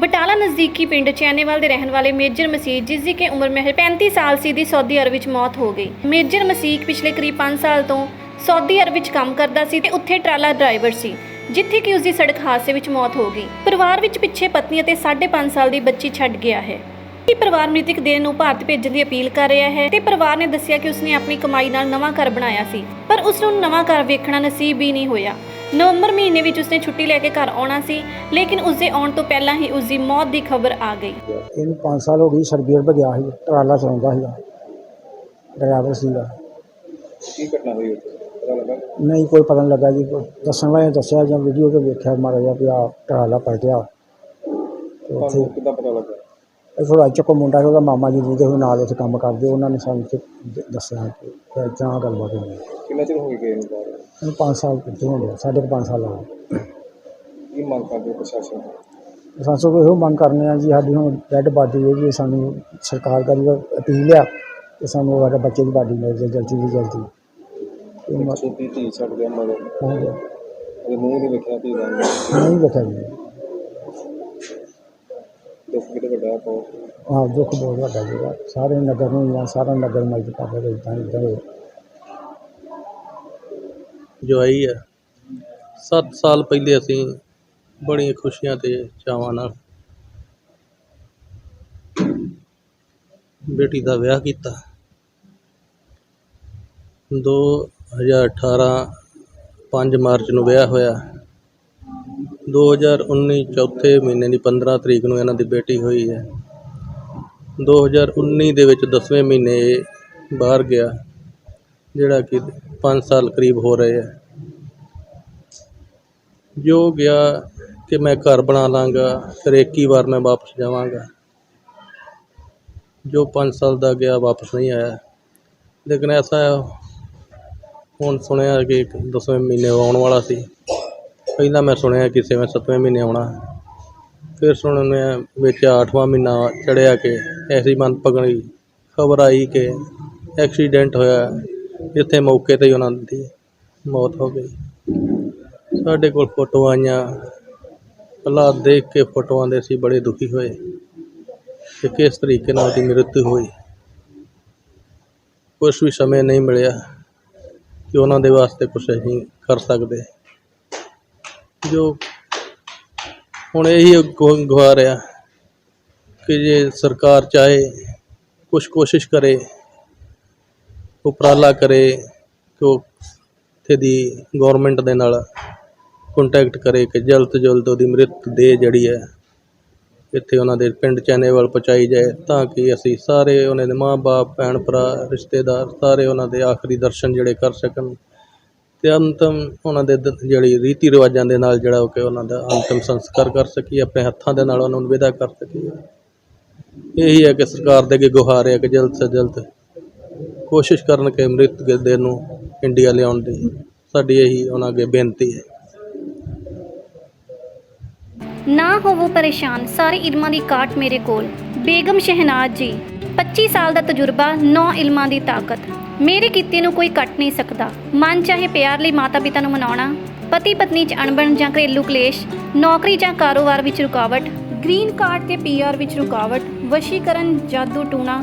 ਬਟਾਲਾ ਨਜ਼ਦੀਕੀ ਪਿੰਡ ਚੈਨੇਵਾਲ ਦੇ ਰਹਿਣ ਵਾਲੇ ਮੇਜਰ ਮਸੀਹ, ਜਿਸ ਦੀ ਕਿ ਉਮਰ ਮਹਿਜ਼ 35 ਸਾਲ ਸੀ, ਦੀ ਸਾਊਦੀ ਅਰਬ ਵਿੱਚ ਮੌਤ ਹੋ ਗਈ। ਮੇਜਰ ਮਸੀਹ ਪਿਛਲੇ ਕਰੀਬ 5 ਸਾਲ ਤੋਂ ਸਾਊਦੀ ਅਰਬ ਵਿੱਚ ਕੰਮ ਕਰਦਾ ਸੀ ਤੇ ਉੱਥੇ ਟਰਾਲਾ ਡਰਾਈਵਰ ਸੀ, ਜਿੱਥੇ ਕਿ ਉਸ ਦੀ ਸੜਕ ਹਾਦਸੇ ਵਿੱਚ ਮੌਤ ਹੋ ਗਈ। ਪਰਿਵਾਰ ਵਿੱਚ ਪਿੱਛੇ ਪਤਨੀ ਅਤੇ 5.5 ਸਾਲ ਦੀ ਬੱਚੀ ਛੱਡ ਗਿਆ ਹੈ। ਕਿ ਪਰਿਵਾਰ ਮ੍ਰਿਤਕ ਦੇਹ ਨੂੰ ਭਾਰਤ ਭੇਜਣ ਦੀ ਅਪੀਲ ਕਰ ਰਿਹਾ ਹੈ ਤੇ ਪਰਿਵਾਰ ਨੇ ਦੱਸਿਆ ਕਿ ਉਸਨੇ ਆਪਣੀ ਕਮਾਈ ਨਾਲ ਨਵਾਂ ਘਰ ਬਣਾਇਆ ਸੀ, ਪਰ ਉਸ ਨੂੰ ਨਵਾਂ ਘਰ ਵੇਖਣਾ ਨਸੀਬ ਹੀ ਨਹੀਂ ਹੋਇਆ। ਨਵੰਬਰ ਮਹੀਨੇ ਵਿੱਚ ਉਸਨੇ ਛੁੱਟੀ ਲੈ ਕੇ ਘਰ ਆਉਣਾ ਸੀ ਲੇਕਿਨ ਉਸਦੇ ਆਉਣ ਤੋਂ ਪਹਿਲਾਂ ਹੀ ਉਸ ਦੀ ਮੌਤ ਦੀ ਖਬਰ ਆ ਗਈ। ਇਹਨੂੰ 5 ਸਾਲ ਹੋ ਗਏ ਸਰਬੀ ਅਰਬ ਗਿਆ ਸੀ ਟਰਾਲਾ ਚਲਾਉਂਦਾ ਸੀਗਾ। ਡਰਾਈਵਰ ਸੀਗਾ। ਕੀ ਘਟਨਾ ਹੋਈ ਉੱਥੇ? ਪਤਾ ਲੱਗਾ? ਨਹੀਂ ਕੋਈ ਪਤਾ ਨਹੀਂ ਲੱਗਾ ਜੀ। ਕੋਈ ਦੱਸਣ ਵਾਲੇ ਦੱਸਿਆ ਜਾਂ ਵੀਡੀਓ ਤੇ ਵੇਖਿਆ ਮਾਰਾ ਜਿਹਾ ਵੀ ਆ ਟਰਾਲਾ ਪਲਟਿਆ। ਤੇ ਉੱਥੇ ਤੁਹਾਨੂੰ ਕਿੱਦਾਂ ਪਤਾ ਲੱਗਾ? ਇਹ ਥੋੜਾ ਚੱਕੋ ਮੁੰਡਾ ਸੀ, ਉਹਦਾ ਮਾਮਾ ਜੀ ਦੇ ਨਾਲ ਉੱਥੇ ਕੰਮ ਕਰਦੇ ਉਹਨਾਂ ਨੇ ਸਾਨੂੰ ਤੇ ਦ- ਦੱਸਿਆ ਕਿ ਇਦਾਂ ਗੱਲਬਾਤ ਹੋਈ। ਕਿੰਨਾ ਚਿਰ ਹੋ ਗਿਆ ਇਹਨੂੰ ਬਾਹਰ? ਇਹਨੂੰ 5 ਸਾਲ ਕਿੱਥੇ ਹੋ ਸਾਢੇ ਕੁ ਪੰਜ ਸਾਲ ਹੋ ਗਏ ਕੀ ਮੰਗ ਕਰਦੇ ਹੋ ਪ੍ਰਸ਼ਾਸਨ ਤੋਂ? ਸਾਨੂੰ ਕੋਈ ਇਹੋ ਮੰਗ ਕਰਨੇ ਆ ਜੀ ਸਾਡੀ ਹੁਣ ਡੈਡ ਬਾਡੀ ਹੈ ਜੀ ਸਾਨੂੰ ਸਰਕਾਰ ਕਰੀ ਅਪੀਲ ਆ ਕਿ ਸਾਨੂੰ ਸਾਡੇ ਬੱਚੇ ਦੀ ਬਾਡੀ ਮਿਲ ਜਾਏ ਜਲਦੀ ਤੋਂ ਜਲਦੀ। ਇਹ ਇੱਕ ਮ- ਛੋਟੀ ਧੀ ਗਿਆ ਹੋ ਗਿਆ। ਉਹਦੇ ਮੂੰਹ ਨਹੀਂ ਵੇਖਿਆ ਧੀ ਦਾ। ਨਹੀਂ ਵੇਖਿਆ ਜੀ। ਦੁੱਖ ਕਿਤੇ ਵੱਡਾ ਹਾਂ ਦੁੱਖ ਬਹੁਤ ਵੱਡਾ ਸੀਗਾ ਸਾਰੇ ਨਗਰ ਨੂੰ ਜਾਂ ਸਾਰਾ ਨਗਰ ਇਦਾਂ ਇਦਾਂ ਹੋਇਆ ਜੋ ਆਈ ਹੈ 7 ਸਾਲ ਪਹਿਲੇ ਅਸੀਂ ਬੜੀਆਂ ਖੁਸ਼ੀਆਂ ਤੇ ਚਾਵਾਂ ਨਾਲ ਬੇਟੀ ਦਾ ਵਿਆਹ ਕੀਤਾ। 2018 5 ਮਾਰਚ ਨੂੰ ਵਿਆਹ ਹੋਇਆ। 2019 ਚੌਥੇ ਮਹੀਨੇ ਦੀ 15 ਤਰੀਕ ਨੂੰ ਇਹਨਾਂ ਦੀ ਬੇਟੀ ਹੋਈ ਹੈ। 2019 ਦੇ ਵਿੱਚ 10ਵੇਂ ਮਹੀਨੇ ਇਹ ਬਾਹਰ ਗਿਆ। ਜਿਹੜਾ ਕਿ 5 ਸਾਲ ਕਰੀਬ ਹੋ ਰਹੇ ਹੈ ਜੋ ਗਿਆ ਕਿ ਮੈਂ ਘਰ ਬਣਾ ਲਾਂਗਾ ਫਿਰ ਇੱਕ ਹੀ ਵਾਰ ਮੈਂ ਵਾਪਸ ਜਾਵਾਂਗਾ। ਜੋ 5 ਸਾਲ ਦਾ ਗਿਆ ਵਾਪਸ ਨਹੀਂ ਆਇਆ। ਲੇਕਿਨ ਐਸਾ ਹੈ, ਹੁਣ ਸੁਣਿਆ ਕਿ ਇੱਕ ਦਸਵੇਂ ਮਹੀਨੇ ਆਉਣ ਵਾਲਾ ਸੀ। ਪਹਿਲਾਂ ਮੈਂ ਸੁਣਿਆ ਕਿ ਛੇਵੇਂ ਸੱਤਵੇਂ ਮਹੀਨੇ ਆਉਣਾ। ਫਿਰ ਸੁਣਿਆ ਵਿੱਚ ਅੱਠਵਾਂ ਮਹੀਨਾ ਚੜਿਆ ਕਿ ਐਸੀ ਮਨ ਪਗਣੀ ਖਬਰ ਆਈ ਕਿ ਐਕਸੀਡੈਂਟ ਹੋਇਆ। ਜਿੱਥੇ ਮੌਕੇ ਤੇ ਹੀ ਉਹਨਾਂ ਦੀ ਮੌਤ ਹੋ ਗਈ। ਸਾਡੇ ਕੋਲ ਫੋਟੋਆਂ ਆਈਆਂ। ਹਾਲਾਤ ਦੇਖ ਕੇ ਫੋਟੋਆਂ ਦੇ ਅਸੀਂ ਬੜੇ ਦੁਖੀ ਹੋਏ ਕਿ ਕਿਸ ਤਰੀਕੇ ਨਾਲ ਉਹਦੀ ਮ੍ਰਿਤੂ ਹੋਈ। ਕੁਛ ਵੀ ਸਮੇਂ ਨਹੀਂ ਮਿਲਿਆ ਕਿ ਉਹਨਾਂ ਦੇ ਵਾਸਤੇ ਕੁਛ ਅਸੀਂ ਕਰ ਸਕਦੇ। ਜੋ ਹੁਣ ਇਹੀ ਗੁ- ਗੁਹਾਰ ਆ ਕਿ ਜੇ ਸਰਕਾਰ ਚਾਹੇ, ਕੁਛ ਕੋਸ਼ਿਸ਼ ਕਰੇ ਉਪਰਾਲਾ ਕਰੇ ਕਿ ਉਹ ਇੱਥੇ ਦੀ ਗਵਰਨਮੈਂਟ ਦੇ ਨਾਲ ਕੰਟੈਕਟ ਕਰੇ ਕਿ ਜਲਦ ਤੋਂ ਜਲਦ ਉਹਦੀ ਮ੍ਰਿਤ ਦੇਹ ਜਿਹੜੀ ਹੈ ਇੱਥੇ ਉਹਨਾਂ ਦੇ ਪਿੰਡ ਚੈਨੇਵਲ ਪਹੁੰਚਾਈ ਜਾਏ ਤਾਂ ਕਿ ਅਸੀਂ ਸਾਰੇ ਉਹਨਾਂ ਦੇ ਮਾਂ-ਬਾਪ ਭੈਣ ਭਰਾ, ਰਿਸ਼ਤੇਦਾਰ ਸਾਰੇ ਉਹਨਾਂ ਦੇ ਆਖਰੀ ਦਰਸ਼ਨ ਜਿਹੜੇ ਕਰ ਸਕਣ ਤੇ ਅੰਤਮ ਉਹਨਾਂ ਦੇ ਜਿਹੜੀ ਰੀਤੀ ਰਿਵਾਜਾਂ ਦੇ ਨਾਲ ਜਿਹੜਾ ਉਹ ਕਿ ਉਹਨਾਂ ਦਾ ਅੰਤਮ ਸੰਸਕਾਰ ਕਰ ਸਕੀਏ, ਆਪਣੇ ਹੱਥਾਂ ਦੇ ਨਾਲ ਉਹਨਾਂ ਨੂੰ ਵਿਦਾ ਕਰ ਸਕੀਏ। ਇਹੀ ਹੈ ਕਿ ਸਰਕਾਰ ਦੇ ਅੱਗੇ ਗੁਹਾਰ ਹੈ ਕਿ ਜਲਦ ਤੋਂ ਜਲਦ ਕੋਸ਼ਿਸ਼ ਕਰਨ ਕਿ ਮ੍ਰਿਤ ਦੇ ਨੂੰ ਇੰਡੀਆ ਲਿਆਉਣ ਦੀ ਸਾਡੀ ਇਹੀ ਉਹਨਾਂ ਅੱਗੇ ਬੇਨਤੀ ਹੈ। ਨਾ ਹੋਵੋ ਪਰੇਸ਼ਾਨ, ਸਾਰੇ ਇਲਮਾਂ ਦੀ ਕਾਟ ਮੇਰੇ ਕੋਲ। ਬੇਗਮ ਸ਼ਹਿਨਾਜ਼ ਜੀ 25 ਸਾਲ ਦਾ ਤਜਰਬਾ 9 ਇਲਮਾਂ ਦੀ ਤਾਕਤ। ਮੇਰੇ ਕੀਤੇ ਨੂੰ ਕੋਈ ਕੱਟ ਨਹੀਂ ਸਕਦਾ। ਮਨ ਚਾਹੇ ਪਿਆਰ ਲਈ ਮਾਤਾ ਪਿਤਾ ਨੂੰ ਮਨਾਉਣਾ ਪਤੀ ਪਤਨੀ 'ਚ ਅਣਬਣ ਜਾਂ ਘਰੇਲੂ ਕਲੇਸ਼, ਨੌਕਰੀ ਜਾਂ ਕਾਰੋਬਾਰ ਵਿੱਚ ਰੁਕਾਵਟ, ਗ੍ਰੀਨ ਕਾਰਡ ਤੇ ਪੀਆਰ ਵਿੱਚ ਰੁਕਾਵਟ, ਵਸ਼ੀਕਰਨ, ਜਾਦੂ ਟੂਣਾ